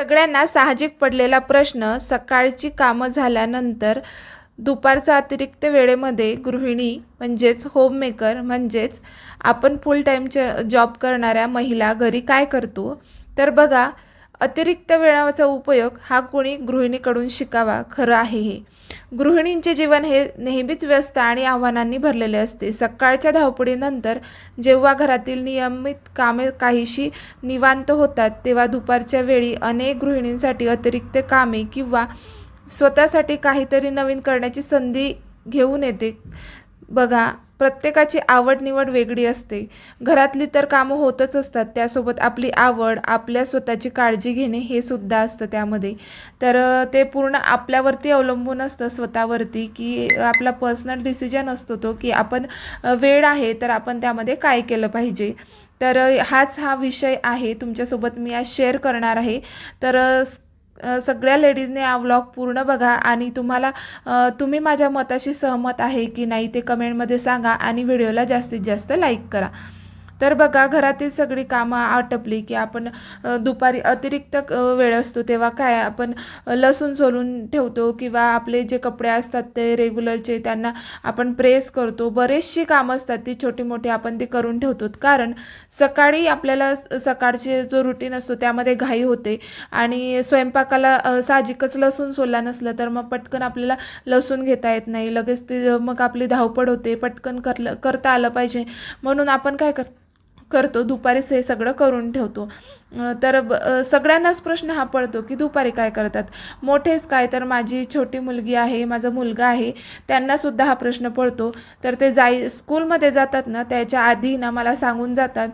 सगळ्यांना साहजिक पडलेला प्रश्न सकाळची कामं झाल्यानंतर दुपारचा अतिरिक्त वेळेमध्ये गृहिणी म्हणजेच होममेकर म्हणजेच आपण फुल टाईमच्या जॉब करणाऱ्या महिला घरी काय करतो? तर बघा अतिरिक्त वेळाचा उपयोग हा कोणी गृहिणीकडून शिकावा खरं आहे हे. गृहिणींचे जीवन हे नेहमीच व्यस्त आणि आव्हानांनी भरलेले असते. सकाळच्या धावपळीनंतर जेव्हा घरातील नियमित कामे काहीशी निवांत होतात तेव्हा दुपारच्या वेळी अनेक गृहिणींसाठी अतिरिक्त कामे किंवा स्वतःसाठी काहीतरी नवीन करण्याची संधी घेऊन येते. बघा प्रत्येकाची आवड निवड वेगळी असते. घरातली तर कामं होतच असतात. त्यासोबत आपली आवड आपल्या स्वतःची काळजी घेणे हे सुद्धा असतं त्यामध्ये. तर ते पूर्ण आपल्यावरती अवलंबून असतं स्वतःवरती की आपला पर्सनल डिसिजन असतो तो की आपण वेळ आहे तर आपण त्यामध्ये काय केलं पाहिजे. तर हाच हा विषय आहे. तुमच्यासोबत मी आज शेअर करणार आहे. तर सगळ्या लेडीजने हा व्लॉग पूर्ण बघा आणि तुम्हाला तुम्ही माझ्या मताशी सहमत आहे की नाही ते कमेंटमध्ये सांगा आणि व्हिडिओला जास्तीत जास्त लाईक करा. तर बघा घरातील सगळी कामं आटपली की आपण दुपारी अतिरिक्त वेळ असतो तेव्हा काय आपण लसूण सोलून ठेवतो किंवा आपले जे कपडे असतात ते रेग्युलरचे त्यांना आपण प्रेस करतो. बरेचशी कामं असतात ती छोटी मोठी आपण ती करून ठेवतो कारण सकाळी आपल्याला स- सकाळचे जो रुटीन असतो त्यामध्ये घाई होते आणि स्वयंपाकाला साहजिकच लसूण सोलला नसलं तर मग पटकन आपल्याला लसूण घेता येत नाही. लगेच ते मग आपली धावपळ होते पटकन करलं करता आलं पाहिजे. म्हणून आपण काय कर करतो दुपारीच हे सगळं करून ठेवतो. तर ब- सगळ्यांनाच प्रश्न हा पडतो की दुपारी काय करतात? मोठेच काय? तर माझी छोटी मुलगी आहे माझा मुलगा आहे त्यांनासुद्धा हा प्रश्न पडतो. तर ते जाई स्कूलमध्ये जातात ना त्याच्या आधी ना मला सांगून जातात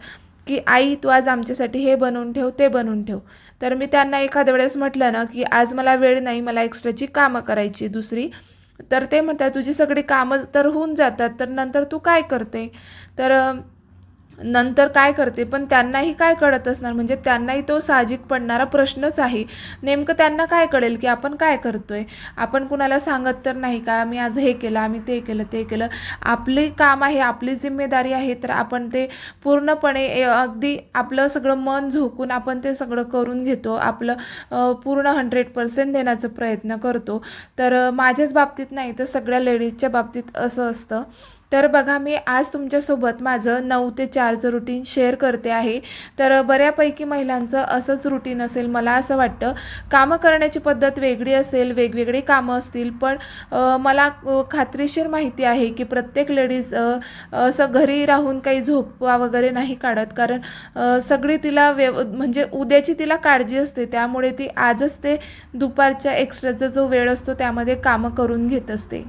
की आई तू आज आमच्यासाठी हे बनवून ठेव ते बनवून ठेव. तर मी त्यांना एखाद्या वेळेस म्हटलं ना की आज मला वेळ नाही मला एक्स्ट्राची कामं करायची दुसरी. तर ते म्हणतात तुझी सगळी कामं तर होऊन जातात तर नंतर तू काय करते? तर नंतर काय करते? पण त्यांनाही काय कळत असणार? म्हणजे त्यांनाही तो साहजिक पडणारा प्रश्नच आहे. नेमकं त्यांना काय कळेल की आपण काय करतोय? आपण कुणाला सांगत तर नाही का? मी आज हे केलं आम्ही ते केलं ते केलं. आपली काम आहे आपली जिम्मेदारी आहे तर आपण ते पूर्णपणे ए- अगदी आपलं सगळं मन झोकून आपण ते सगळं करून घेतो. आपलं पूर्ण हंड्रेड पर्सेंट देण्याचा प्रयत्न करतो. तर माझ्याच बाबतीत नाही तर सगळ्या लेडीजच्या बाबतीत असं असतं. तर बघा मी आज तुमच्यासोबत माझं नऊ ते चारचं रुटीन शेअर करते आहे. तर बऱ्यापैकी महिलांचं असंच रुटीन असेल मला असं वाटतं. कामं करण्याची पद्धत वेगळी असेल वेगवेगळी कामं असतील पण मला खात्रीशीर माहिती आहे की प्रत्येक लेडीज असं घरी राहून काही झोपवा वगैरे नाही काढत. कारण सगळी तिला व्यव म्हणजे उद्याची तिला काळजी असते त्यामुळे ती आजच ते दुपारच्या एक्स्ट्राचा जो वेळ असतो त्यामध्ये कामं करून घेत असते.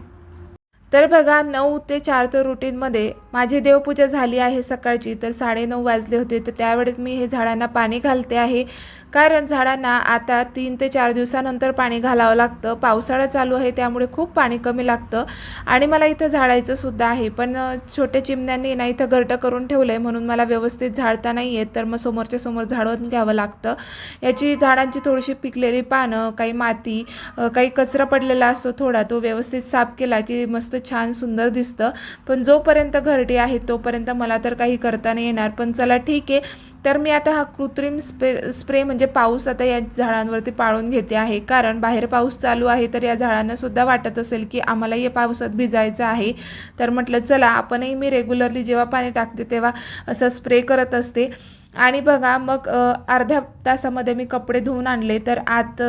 तर बघा नऊ ते चारचं रुटीनमध्ये माझी देवपूजा झाली आहे सकाळची. तर साडेनऊ वाजले होते. तर त्यावेळेस मी हे झाडांना पाणी घालते आहे. कारण झाडांना आता तीन ते चार दिवसानंतर पाणी घालावं लागतं. पावसाळा चालू आहे त्यामुळे खूप पाणी कमी लागतं. आणि मला इथं झाडायचं सुद्धा आहे. पण छोट्या चिमण्यांनी ना इथं घरटं करून ठेवलं आहे म्हणून मला व्यवस्थित झाडता नाही येत. तर मग समोरच्या समोर झाडून घ्यावं लागतं. याची झाडांची थोडीशी पिकलेली पानं काही माती काही कचरा पडलेला असतो थोडा तो व्यवस्थित साफ केला की मस्त छान सुंदर दिसतं. पण जोपर्यंत घरटी आहे तोपर्यंत मला तर काही करता नाही येणार. पण चला ठीक आहे. तर मी आता हा कृत्रिम स्प्रे स्प्रे म्हणजे पाऊस आता या झाडांवरती पाळून घेते आहे. कारण बाहेर पाऊस चालू आहे तर या झाडांनासुद्धा वाटत असेल की आम्हाला या पावसात भिजायचं आहे. तर म्हटलं चला आपणही मी रेग्युलरली जेव्हा पाणी टाकते तेव्हा असं स्प्रे करत असते. आणि बघा मग अर्ध्या तासामध्ये मी कपडे धुवून आणले तर आत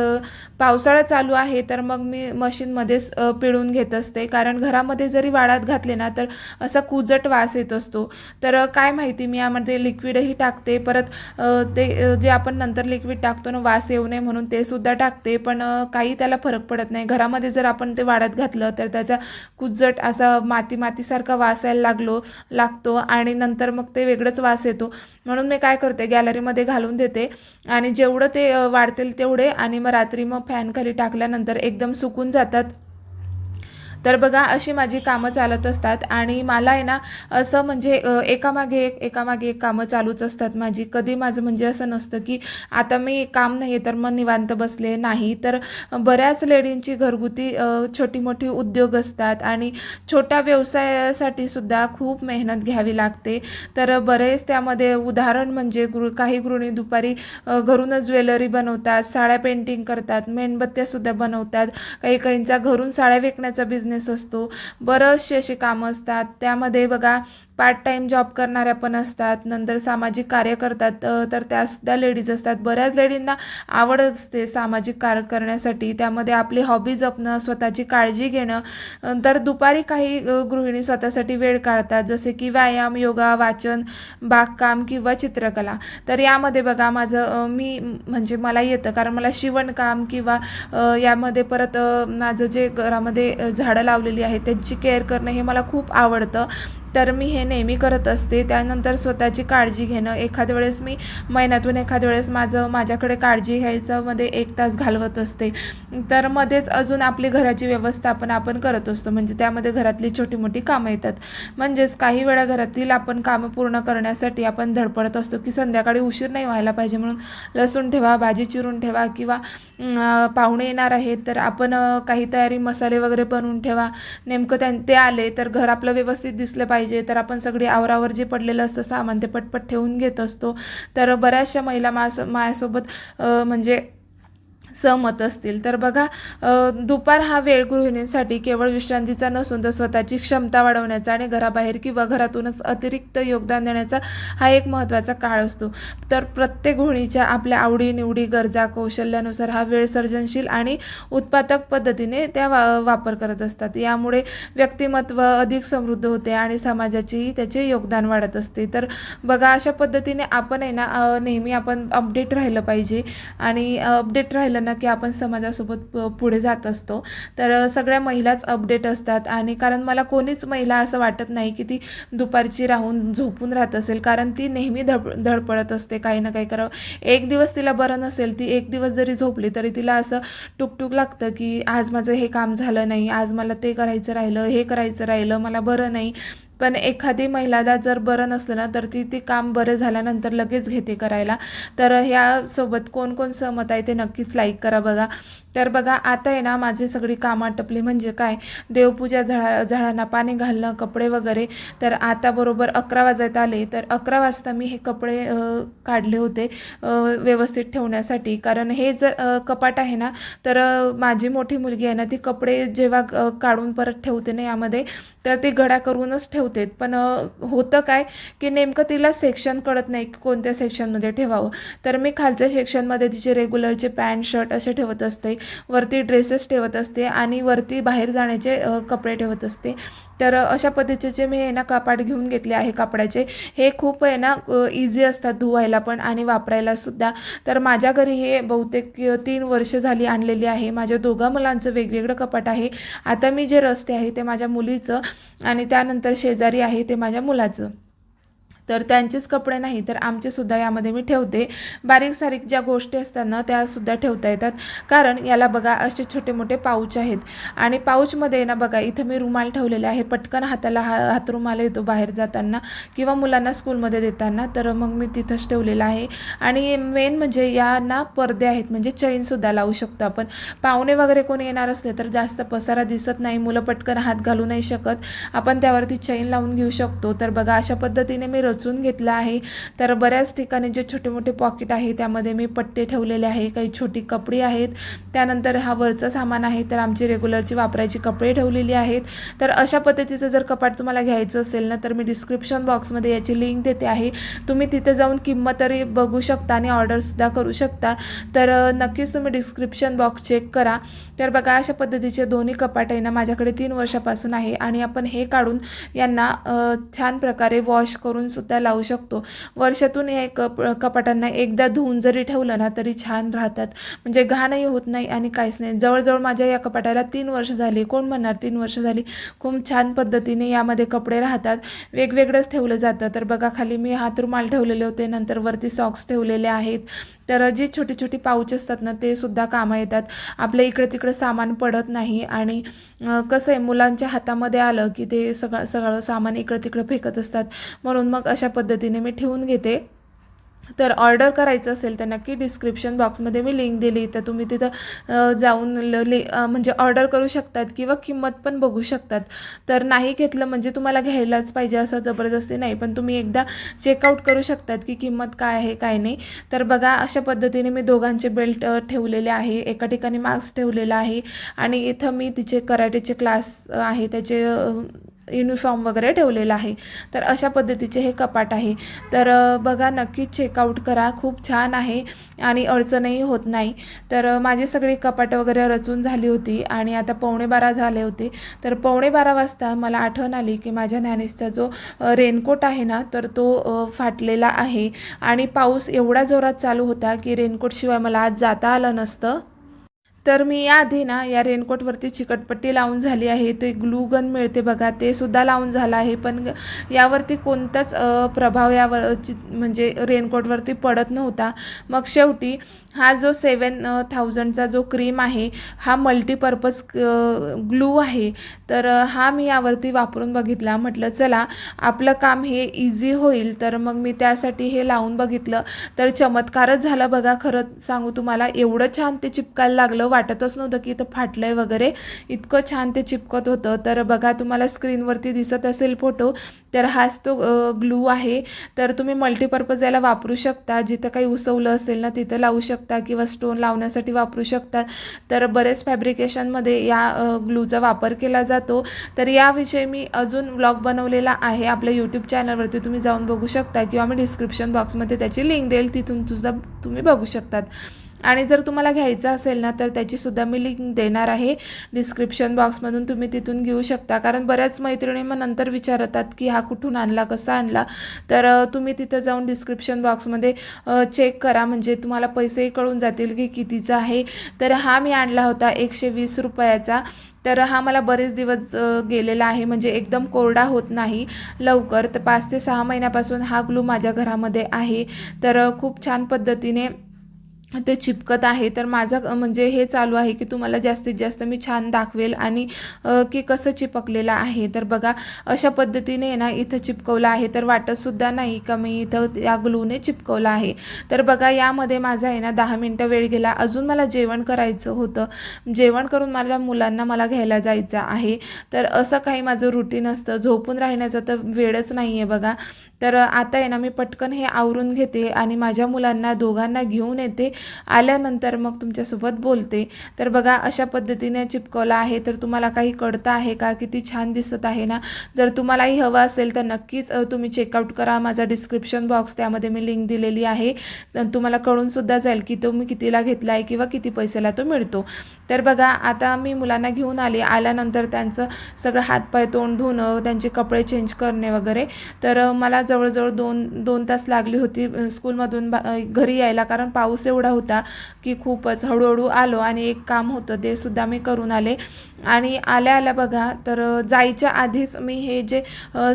पावसाळा चालू आहे तर मग मी मशीनमध्येच पिळून घेत असते. कारण घरामध्ये जरी वाळात घातले ना तर असा कुजट वास येत असतो. तर काय माहिती मी यामध्ये लिक्विडही टाकते. परत ते जे आपण नंतर लिक्विड टाकतो ना वास येऊ नये म्हणून ते सुद्धा टाकते. पण काही त्याला फरक पडत नाही. घरामध्ये जर आपण ते वाळत घातलं तर त्याचा कुजट असा माती मातीसारखा वास यायला लागलो लागतो. आणि नंतर मग ते वेगळंच वास येतो. म्हणून मी काय करते गॅलरीमध्ये घालून देते. आणि जेवढं ते वाढतील तेवढे आणि मग रात्री मग फॅन खाली टाकल्यानंतर एकदम सुकून जातात. तर बघा अशी माझी कामं चालत असतात आणि मला आहे ना असं म्हणजे एकामागे एक एकामागे एक कामं चालूच असतात माझी. कधी माझं म्हणजे असं नसतं की आता मी काम नाही आहे तर मग निवांत बसले नाही. तर बऱ्याच लेडींची घरगुती छोटी मोठी उद्योग असतात आणि छोट्या व्यवसायासाठी सुद्धा खूप मेहनत घ्यावी लागते. तर बरेच त्यामध्ये उदाहरण म्हणजे गृ काही गृहिणी दुपारी घरूनच ज्वेलरी बनवतात साड्या पेंटिंग करतात मेणबत्त्यासुद्धा बनवतात. काही काहींचा घरून साड्या विकण्याचा बिझनेस असतो. बरेचसे असे कामं असतात. त्यामध्ये बघा पार्ट टाईम जॉब करणाऱ्या पण असतात नंतर सामाजिक कार्य करतात तर त्यासुद्धा लेडीज असतात. बऱ्याच लेडींना आवड असते सामाजिक कार्य करण्यासाठी. त्यामध्ये आपली हॉबी जपणं स्वतःची काळजी घेणं. तर दुपारी काही गृहिणी स्वतःसाठी वेळ काढतात जसे की व्यायाम योगा वाचन बागकाम किंवा चित्रकला. तर यामध्ये बघा माझं मी म्हणजे मला येतं कारण मला शिवणकाम किंवा यामध्ये परत माझं जे घरामध्ये झाडं लावलेली आहेत त्यांची केअर करणं हे मला खूप आवडतं. तर मी हे नेहमी करत असते. त्यानंतर स्वतःची काळजी घेणं. एखाद्या वेळेस मी महिन्यातून एखाद्या वेळेस माझं माझ्याकडे काळजी घ्यायचं मध्ये एक तास घालवत असते. तर मध्येच अजून आपली घराची व्यवस्थापन आपण करत असतो. म्हणजे त्यामध्ये घरातली छोटी मोठी कामं येतात. म्हणजेच काही वेळा घरातील आपण कामं पूर्ण करण्यासाठी आपण धडपडत असतो की संध्याकाळी उशीर नाही व्हायला पाहिजे म्हणून लसूण ठेवा भाजी चिरून ठेवा किंवा पाहुणे येणार आहेत तर आपण काही तयारी मसाले वगैरे बनवून ठेवा. नेमकं त्यां ते आले तर घर आपलं व्यवस्थित दिसलं पाहिजे. पाहिजे तर आपण सगळी आवरावर जे पडलेलं असतं सामान ते पटपट ठेवून घेत असतो. तर बऱ्याचशा महिला मास माझ्यासोबत म्हणजे सहमत असतील. तर बघा दुपार हा वेळ गृहिणींसाठी केवळ विश्रांतीचा नसून तर स्वतःची क्षमता वाढवण्याचा आणि घराबाहेर किंवा घरातूनच अतिरिक्त योगदान देण्याचा हा एक महत्त्वाचा काळ असतो. तर प्रत्येक गृहिणीच्या आपल्या आवडीनिवडी गरजा कौशल्यानुसार हा वेळ सर्जनशील आणि उत्पादक पद्धतीने त्या वा वापर करत असतात. यामुळे व्यक्तिमत्व अधिक समृद्ध होते आणि समाजाचेही त्याचे योगदान वाढत असते. तर बघा अशा पद्धतीने आपण आहे ना नेहमी आपण अपडेट राहिलं पाहिजे आणि अपडेट राहिलं नक्की की आपण समाजासोबत पुढे जात असतो. तर सगळ्या महिलाच अपडेट असतात आणि कारण मला कोणीच महिला असं वाटत नाही की ती दुपारची राहून झोपून राहत असेल. कारण ती नेहमी धड धडपडत असते काही ना काही. करावं एक दिवस तिला बरं नसेल ती एक दिवस जरी झोपली तरी तिला असं टुकटुक लागतं की आज माझं हे काम झालं नाही आज मला ते करायचं राहिलं हे करायचं राहिलं मला बरं नाही. पण एखादी महिलाला जर बरं नसलं ना तर ती ते काम बरं झाल्यानंतर लगेच घेते करायला. तर ह्यासोबत कोण कोण सहमत आहे ते नक्कीच लाईक करा बघा. तर बघा आता आहे ना माझी सगळी कामं आटपली. म्हणजे काय? देवपूजा झाडा झाडांना पाणी घालणं कपडे वगैरे. तर आता बरोबर अकरा वाजत आले. तर अकरा वाजता मी हे कपडे काढले होते व्यवस्थित ठेवण्यासाठी. कारण हे जर कपाट आहे ना तर माझी मोठी मुलगी आहे ना ती कपडे जेव्हा काढून परत ठेवते ना यामध्ये तर ती घड्या करूनच ठेवते. पण होतं काय की नेमकं तिला सेक्शन कळत नाही की कोणत्या सेक्शनमध्ये ठेवावं. तर मी खालच्या सेक्शनमध्ये तिचे रेग्युलरचे पॅन्ट शर्ट असे ठेवत असते. वरती ड्रेसेस ठेवत असते आणि वरती बाहेर जाण्याचे कपडे ठेवत असते. तर अशा पद्धतीचे मी आहे ना कपाट घेऊन घेतले आहे कापडाचे हे खूप आहे ना इझी असतात धुवायला पण आणि वापरायला सुद्धा. तर माझ्या घरी हे बहुतेक तीन वर्ष झाली आणलेली आहे. माझ्या दोघा मुलांचं वेगवेगळं कपाट आहे. आता मी जे रस्ते आहे ते माझ्या मुलीचं आणि त्यानंतर शेजारी आहे ते माझ्या मुलाचं. तर त्यांचेच कपडे नाही तर आमचेसुद्धा यामध्ये मी ठेवते. बारीक सारीक ज्या गोष्टी असतात ना त्यासुद्धा ठेवता येतात. कारण याला बघा असे छोटे मोठे पाऊच आहेत. आणि पाऊचमध्ये ना बघा इथं मी रुमाल ठेवलेले आहे. पटकन हाताला हा हातरुमाल येतो बाहेर जाताना किंवा मुलांना स्कूलमध्ये देताना तर मग मी तिथंच ठेवलेलं आहे. आणि मेन म्हणजे यांना पडदे आहेत म्हणजे चैनसुद्धा लावू शकतो आपण. पाहुणे वगैरे कोणी येणार असले तर जास्त पसारा दिसत नाही. मुलं पटकन हात घालू नाही शकत. आपण त्यावरती चैन लावून घेऊ शकतो. तर बघा अशा पद्धतीने मी रोज खर्चून घेतलं आहे. तर बऱ्याच ठिकाणी जे छोटे मोठे पॉकेट आहे त्यामध्ये मी पट्टे ठेवलेले आहे. काही छोटी कपडे आहेत. त्यानंतर हा वरचं सामान आहे. तर आमची रेग्युलरची वापरायची कपडे ठेवलेली आहेत. तर अशा पद्धतीचं जर कपाट तुम्हाला घ्यायचं असेल ना तर मी डिस्क्रिप्शन बॉक्समध्ये याची लिंक देते आहे. तुम्ही तिथे जाऊन किंमत तरी बघू शकता आणि ऑर्डरसुद्धा करू शकता. तर नक्कीच तुम्ही डिस्क्रिप्शन बॉक्स चेक करा. तर बघा अशा पद्धतीचे दोन्ही कपाट आहे ना माझ्याकडे तीन वर्षापासून आहे. आणि आपण हे काढून यांना छान प्रकारे वॉश करून सुद्धा लावू शकतो. वर्षातून हे कप कपाटांना एकदा धुवून जरी ठेवलं ना तरी छान राहतात. म्हणजे घाणही होत नाही आणि काहीच नाही. जवळजवळ माझ्या या कपाटाला तीन वर्ष झाली. कोण म्हणणार तीन वर्ष झाली? खूप छान पद्धतीने यामध्ये कपडे राहतात. वेगवेगळंच ठेवलं जातं. तर बघा खाली मी हात रुमाल ठेवलेले होते. नंतर वरती सॉक्स ठेवलेले आहेत. तर जी छोटी छोटी पाऊच असतात ना ते सुद्धा कामं येतात. आपल्या इकडे तिकडे सामान पडत नाही आणि कसं आहे मुलांच्या हातामध्ये आलं की ते सगळं सगळं सामान इकडं तिकडं फेकत असतात. म्हणून मग अशा पद्धतीने मी ठेवून घेते. तर ऑर्डर करायचं असेल तर नक्की डिस्क्रिप्शन बॉक्समध्ये मी लिंक दिली. तर तुम्ही तिथं जाऊन ल ले म्हणजे ऑर्डर करू शकतात किंवा किंमत पण बघू शकतात. तर नाही घेतलं म्हणजे तुम्हाला घ्यायलाच पाहिजे असं जबरदस्ती नाही. पण तुम्ही एकदा चेकआउट करू शकतात की किंमत काय आहे काय नाही. तर बघा अशा पद्धतीने मी दोघांचे बेल्ट ठेवलेले आहे. एका ठिकाणी मास्क ठेवलेला आहे. आणि इथं मी तिचे कराटेचे क्लास आहे. त्याचे युनिफॉर्म वगैरे ठेवलेला आहे. तर अशा पद्धतीचे हे कपाट आहे. तर बघा नक्कीच चेकआउट करा. खूप छान आहे आणि अडचणही होत नाही. तर माझी सगळी कपाट वगैरे रचून झाली होती आणि आता पावणे बारा झाले होते. तर पावणे बारा वाजता मला आठवण आली की माझ्या ज्ञानेशचा जो रेनकोट आहे ना तर तो फाटलेला आहे. आणि पाऊस एवढा जोरात चालू होता की रेनकोटशिवाय मला आज जाता आलं नसतं. तर मी याआधी ना या रेनकोटवरती चिकटपट्टी लावून झाली आहे. ते ग्लू गन मिळते बघा ते सुद्धा लावून झालं आहे. पण यावरती कोणताच प्रभाव यावर चि म्हणजे रेनकोटवरती पडत नव्हता. मग शेवटी हा जो सेवन थाउजंडचा जो क्रीम आहे हा मल्टीपर्पज ग्लू आहे. तर हा मी यावरती वापरून बघितला. म्हटलं चला आपलं काम हे इझी होईल. तर मग मी त्यासाठी हे लावून बघितलं. तर चमत्कारच झाला बघा. खरं सांगू तुम्हाला एवढं छान ते चिपकायला लागलं. वाटतच नव्हतं की इथं फाटलंय वगैरे. इतकं छान ते चिपकत होतं. तर बघा तुम्हाला स्क्रीनवरती दिसत असेल फोटो तर हाच तो ग्लू आहे. तर तुम्ही मल्टीपर्पज याला वापरू शकता. जिथं काही उसवलं असेल ना तिथं लावू शकता किंवा स्टोन लावण्यासाठी वापरू शकता. तर बरेच फॅब्रिकेशनमध्ये या ग्लूचा वापर केला जातो. तर याविषयी मी अजून व्लॉग बनवलेला आहे आपल्या यूट्यूब चॅनलवरती. तुम्ही जाऊन बघू शकता किंवा मी डिस्क्रिप्शन बॉक्समध्ये त्याची लिंक देईल. तिथून सुद्धा तुम्ही बघू शकतात. आणि जर तुम्हाला घ्यायचं असेल ना तर त्याचीसुद्धा मी लिंक देणार आहे डिस्क्रिप्शन बॉक्समधून तुम्ही तिथून घेऊ शकता. कारण बऱ्याच मैत्रिणी मग नंतर विचारतात की हा कुठून आणला कसा आणला. तर तुम्ही तिथं जाऊन डिस्क्रिप्शन बॉक्समध्ये चेक करा. म्हणजे तुम्हाला पैसेही कळून जातील की कितीचा आहे. तर हा मी आणला होता एकशे वीस रुपयाचा. तर हा मला बरेच दिवस गेलेला आहे. म्हणजे एकदम कोरडा होत नाही लवकर. तर पाच ते सहा महिन्यापासून हा ग्लू माझ्या घरामध्ये आहे. तर खूप छान पद्धतीने ते चिपकत आहे. तर माझं म्हणजे हे चालू आहे की तुम्हाला जास्तीत जास्त मी छान दाखवेल आणि की कसं चिपकलेलं आहे. तर बघा अशा पद्धतीने ना इथं चिपकवलं आहे. तर वाटतसुद्धा नाही का मी इथं या ग्लूने चिपकवलं आहे. तर बघा यामध्ये माझा आहे ना दहा मिनटं वेळ गेला. अजून मला जेवण करायचं होतं. जेवण करून माझ्या मुलांना मला घ्यायला जायचं आहे. तर असं काही माझं रुटीन असतं. झोपून राहण्याचं तर वेळच नाही आहे बघा. तर आता आहे ना मी पटकन हे आवरून घेते आणि माझ्या मुलांना दोघांना घेऊन येते. आल्यानंतर मग तुमच्यासोबत बोलते. तर बघा अशा पद्धतीने चिपकवला आहे. तर तुम्हाला काही कळतं आहे का? किती छान दिसत आहे ना? जर तुम्हालाही हवं असेल तर नक्कीच तुम्ही चेकआउट करा. माझा डिस्क्रिप्शन बॉक्स त्यामध्ये मी लिंक दिलेली आहे. तुम्हाला कळूनसुद्धा जाईल की तो मी कितीला घेतला आहे किंवा किती पैशाला तो मिळतो. तर बघा आता मी मुलांना घेऊन आले. आल्यानंतर त्यांचं सगळं हातपाय तोंड धुणं त्यांचे कपडे चेंज करणे वगैरे. तर मला जवळजवळ दोन दोन तास लागली होती स्कूलमधून बा घरी यायला. कारण पाऊस एवढा होता की खूपच हळूहळू आलो आणि एक काम होतं ते सुद्धा मी करून आले. आणि आल्या आल्या बघा तर जायच्या आधीच मी हे जे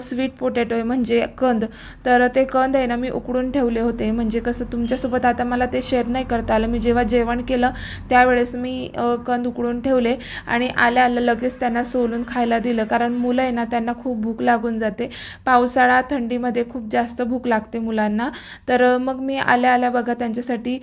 स्वीट पोटॅटो आहे म्हणजे कंद तर ते कंद आहे ना मी उकडून ठेवले होते. म्हणजे कसं तुमच्यासोबत आता मला ते शेअर नाही करता आलं. मी जेव्हा जेवण केलं त्यावेळेस मी कंद उकडून ठेवले आणि आल्या आल्या लगेच त्यांना सोलून खायला दिलं. कारण मुलं आहे ना त्यांना खूप भूक लागून जाते. पावसाळा थंडीमध्ये खूप जास्त भूक लागते मुलांना. तर मग मी आल्या आल्या बघा त्यांच्यासाठी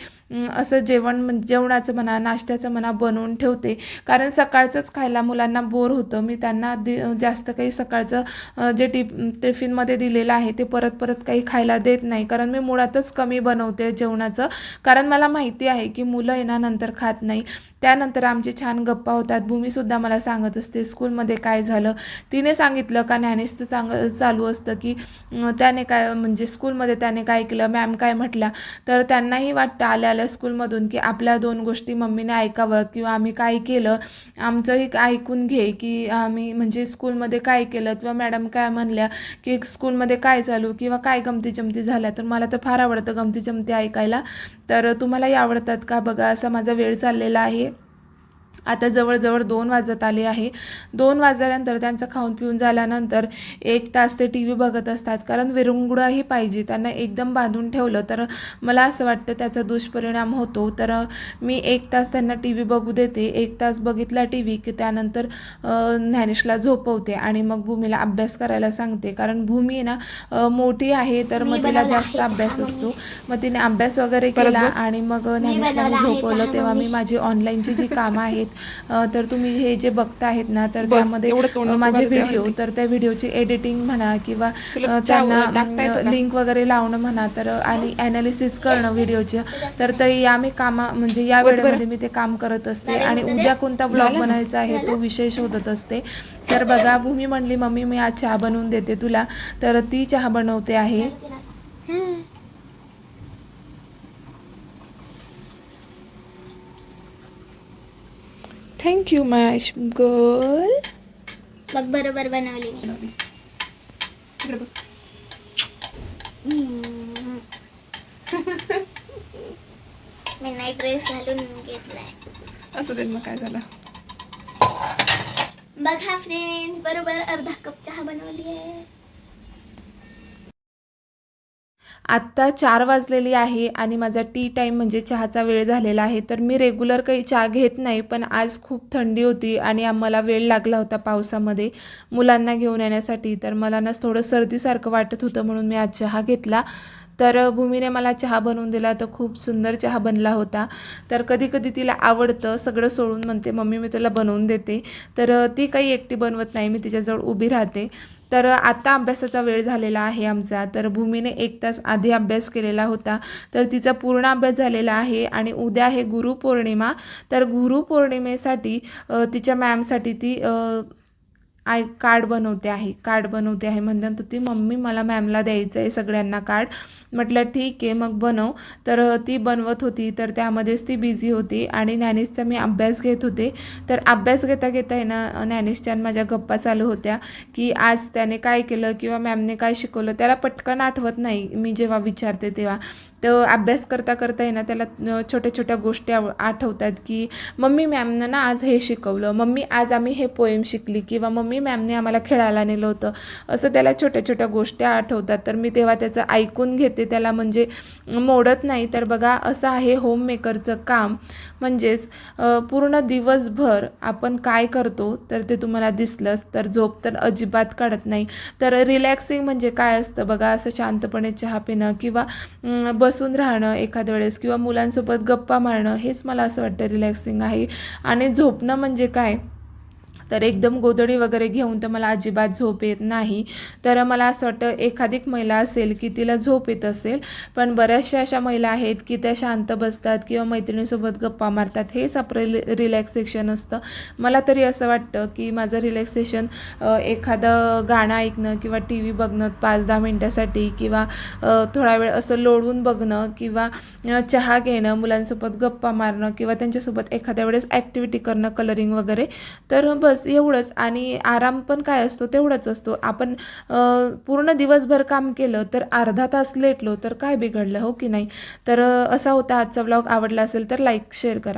असं जेवण जेवणाचं म्हणा नाश्त्याचं म्हणा बनवून ठेवते. कारण सकाळचंच खायला मुलांना बोर होतं. मी त्यांना दि जास्त काही सकाळचं जे टिफ टिफिनमध्ये दिलेलं आहे ते परत परत काही खायला देत नाही. कारण मी मुळातच कमी बनवते जेवणाचं. कारण मला माहिती आहे की मुलं येण्यानंतर खात नाही. त्यानंतर आमची छान गप्पा होतात. भूमीसुद्धा मला सांगत असते स्कूलमध्ये काय झालं? तिने सांगितलं का ज्ञानेशचं सांग चालू असतं की त्याने काय म्हणजे स्कूलमध्ये त्याने काय केलं मॅम काय म्हटल्या तर त्यांनाही वाटतं आल्या आल्या स्कूलमधून की आपल्या दोन गोष्टी मम्मीने ऐकावं किंवा आम्ही काय केलं. आमचंही ऐकून घे की आम्ही म्हणजे स्कूलमध्ये काय केलं किंवा मॅडम काय म्हणल्या की स्कूलमध्ये काय चालू किंवा काय गमती जमती झाल्या. तर मला तर फार आवडतं गमती जमती ऐकायला. तर तुम्हालाही आवडतात का? बघा असा माझा वेळ चाललेला आहे. आता जवळजवळ दोन वाजत आले आहे. दोन वाजल्यानंतर त्यांचं खाऊन पिऊन झाल्यानंतर एक तास ते टी व्ही बघत असतात. कारण विरंगुळाही पाहिजे. त्यांना एकदम बांधून ठेवलं तर मला असं वाटतं त्याचा दुष्परिणाम होतो. तर मी एक तास त्यांना टी व्ही बघू देते. एक तास बघितला टी व्ही की त्यानंतर ज्ञानेशला झोपवते आणि मग भूमीला अभ्यास करायला सांगते. कारण भूमी ना मोठी आहे तर मग तिला जास्त अभ्यास असतो. मग तिने अभ्यास वगैरे केला आणि मग ज्ञानेशला मी झोपवलं तेव्हा मी माझी ऑनलाईनची जी कामं आहेत अ, तर तुम्ही हे जे बघता आहेत ना तर त्यामध्ये माझे व्हिडिओ तर त्या व्हिडिओची एडिटिंग म्हणा किंवा त्यांना? लिंक वगैरे लावणं म्हणा तर आणि ॲनालिसिस करणं व्हिडिओचे तर ते या मी कामा म्हणजे या वेळेमध्ये मी ते काम करत असते आणि उद्या कोणता ब्लॉग बनायचा आहे तो विषय शोधत असते. तर बघा भूमी म्हणली मम्मी मी आज चहा बनवून देते तुला. तर ती चहा बनवते आहे. थँक्यू माय गर्ल बघ बरोबर बनवली मी. मी नाही ड्रेस घालून घेतलाय. असं दे मग काय झालं? बघा फ्रेंड्स बरोबर अर्धा कप चहा बनवली आहे. आत्ता चार वाजलेली आहे आणि माझा टी टाईम म्हणजे चहाचा वेळ झालेला आहे. तर मी रेग्युलर काही चहा घेत नाही पण आज खूप थंडी होती आणि आम्हाला वेळ लागला होता पावसामध्ये मुलांना घेऊन येण्यासाठी. तर मला ना थोडं सर्दीसारखं वाटत होतं म्हणून मी आज चहा घेतला. तर भूमीने मला चहा बनवून दिला तर खूप सुंदर चहा बनला होता. तर कधी कधी तिला आवडतं सगळं सोडून म्हणते मम्मी मी तुला बनवून देते. तर ती काही एकटी बनवत नाही मी तिच्याजवळ उभी राहते. तर आता अभ्यासाचा वेळ झालेला आहे आमचा. तर भूमीने एक तास आधी अभ्यास केलेला होता. तर तिचा पूर्ण अभ्यास झालेला आहे आणि उद्या आहे गुरुपौर्णिमा. तर गुरुपौर्णिमेसाठी तिच्या मॅमसाठी ती आय कार्ड बनवते आहे कार्ड बनवते आहे म्हणतात. ती मम्मी मला मॅमला द्यायचं आहे सगळ्यांना कार्ड. म्हटलं ठीक आहे मग बनव. तर ती बनवत होती. तर त्यामध्येच ती बिझी होती आणि ज्ञानेशचा मी अभ्यास घेत होते. तर अभ्यास घेता घेता आहे ना ज्ञानेशच्या माझ्या गप्पा चालू होत्या की आज त्याने काय केलं किंवा मॅमने काय शिकवलं त्याला पटकन आठवत नाही मी जेव्हा विचारते तेव्हा. तर अभ्यास करता करता आहे ना त्याला छोट्या छोट्या गोष्टी आव आठवतात की मम्मी मॅमनं ना आज हे शिकवलं मम्मी आज आम्ही हे पोएम शिकली किंवा मम्मी मॅमने आम्हाला खेळायला नेलं होतं असं त्याला छोट्या छोट्या गोष्टी आठवतात. तर मी तेव्हा त्याचं ऐकून घेते त्याला म्हणजे मोडत नाही. तर बघा असं आहे होममेकरचं काम. म्हणजेच पूर्ण दिवसभर आपण काय करतो तर ते तुम्हाला दिसलंच. तर झोप तर अजिबात काढत नाही. तर रिलॅक्सिंग म्हणजे काय असतं? बघा असं शांतपणे चहा पिणं किंवा बस बसून राहणं एखाद्या वेळेस किंवा मुलांसोबत गप्पा मारणं हेच मला असं वाटतं रिलॅक्सिंग आहे. आणि झोपणं म्हणजे काय? तर एकदम गोधडी वगैरे घेऊन तर मला अजिबात झोप येत नाही. तर मला असं वाटतं एखादी महिला असेल की तिला झोप येत असेल पण बऱ्याचशा अशा महिला आहेत की त्या शांत बसतात किंवा मैत्रिणीसोबत गप्पा मारतात. हेच आपलं रिलॅक्सेशन असतं. मला तरी असं वाटतं की माझं रिलॅक्सेशन एखादं गाणं ऐकणं किंवा टी व्ही बघणं पाच दहा मिनटासाठी किंवा थोडा वेळ असं लोळून बघणं किंवा चहा घेणं मुलांसोबत गप्पा मारणं किंवा त्यांच्यासोबत एखाद्या वेळेस ॲक्टिव्हिटी करणं कलरिंग वगैरे तर बस एवढंच आणि आराम पण काय असतो तेवढाच असतो. आपण पूर्ण दिवसभर काम केलं तर अर्धा तास लेटलो तर काय बिघडलं हो की नाही? तर असा होता आजचा ब्लॉग आवडला असेल तर लाईक शेअर करा.